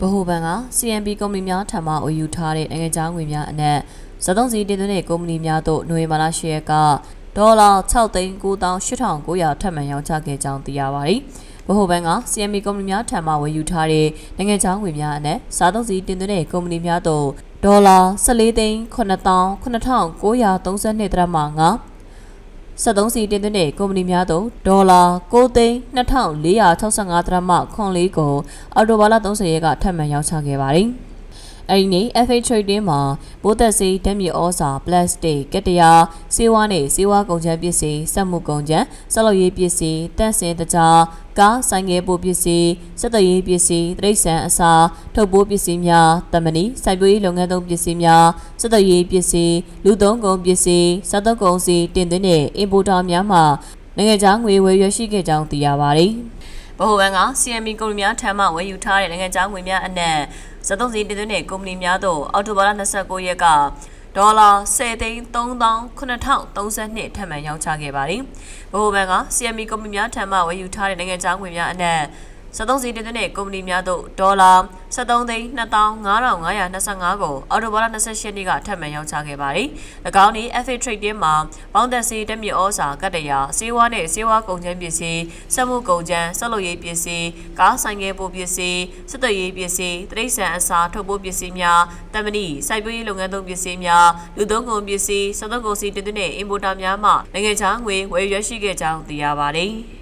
ဗဟိုဘဏ်က CNB ကုမ္ပဏီများထံမှဝယ်ယူထားတဲ့နိုင်ငံခြားငွေများအနက်ဇသုံးစီတင်သွင်းတဲ့ကုမ္ပဏီများတို့နိုဝင်ဘာလ10ရက်ကဒေါ်လာ6သိန်း98,900ထပ်မံရောင်းချခဲ့ကြောင်းသိရပါတယ်။ဗဟိုဘဏ်က CNB ကုမ္ပဏီများထံမှဝယ်ယူထားတဲ့နိုင်ငံခြားငွေများအနက်စားသုံးစီတင်သွင်းတဲ့ကုမ္ပဏီများတို့ဒေါ်လာ14 73စီတင်သွင်းတဲ့ကုမ္ပဏီများသို့ဒေါ်လာ9သိန်း2465ဒရမခွန်လေးကိုအော်တိုဘာလ30ရက်ကထပ်မံရောင်းချခဲ့ပါတယ်။ အဲဒီနေ့ FA Trading မှာဘိုးသက်စီဓာတ်မြေဩဇာ plastic ကတ္တရာစေဝါနဲ့စေဝါကုန်ချမ်းပစ္စည်းစက်မှုကုန်ချမ်းဆက်လုပ်ရေးပစ္စည်းတန့်စင်တကြားကားဆိုင်ငယ်ပို့ပစ္စည်းစက်တရေးပစ္စည်းတိရစ္ဆာန်အစာထုတ်ပိုးပစ္စည်းများတမဏီစိုက်ပျိုးရေးလုပ်ငန်းသုံးပစ္စည်းများစက်တရေးပစ္စည်းလူသုံးကုန်ပစ္စည်းစားသုံးကုန်စီတင်သွင်းတဲ့ importer များမှနိုင်ငံခြားငွေဝယ်ရရှိခဲ့ကြောင်းသိရပါတယ်။ဗဟိုဘဏ်က CMB ကုမ္ပဏီများထံမှဝယ်ယူထားတဲ့နိုင်ငံခြားငွေများအနက် ဇသုံးစီတင်သွင်းတဲ့ကုမ္ပဏီများသို့အောက်တိုဘာလ29ရက်ကဒေါ်လာ10သိန်း3932ထပ်မံရောင်းချခဲ့ပါတယ်။ဗဟိုဘဏ်က CMB ကုမ္ပဏီများထံမှဝယ်ယူထားတဲ့နိုင်ငံခြားငွေများအနက် ဇသုံးစီတင်သွင်းတဲ့ကုမ္ပဏီများသို့ဒေါ်လာ73သိန်း2525ကိုအော်တိုဘာလ28ရက်နေ့ကထပ်မံရောင်းချခဲ့ပါတယ်။၎င်းนี้ FA Trading မှာပေါင်းသက်စီတက်မြေဩဇာကတ္တရာစေဝါနဲ့စေဝါကုန်ချမ်းပစ္စည်းစက်မှုကုန်ချမ်းဆက်လုပ်ရေးပစ္စည်းကားဆိုင်ငယ်ပိုပစ္စည်းစစ်တရေးပစ္စည်းတရိတ်ဆန်အစာထုတ်ပိုးပစ္စည်းများတမဏိစိုက်ပျိုးရေးလုပ်ငန်းသုံးပစ္စည်းများလူသုံးကုန်ပစ္စည်းစက်သုံးကုန်စီတင်သွင်းတဲ့ importer များမှနိုင်ငံခြားငွေဝယ်ယူရရှိခဲ့ကြောင်းသိရပါတယ်။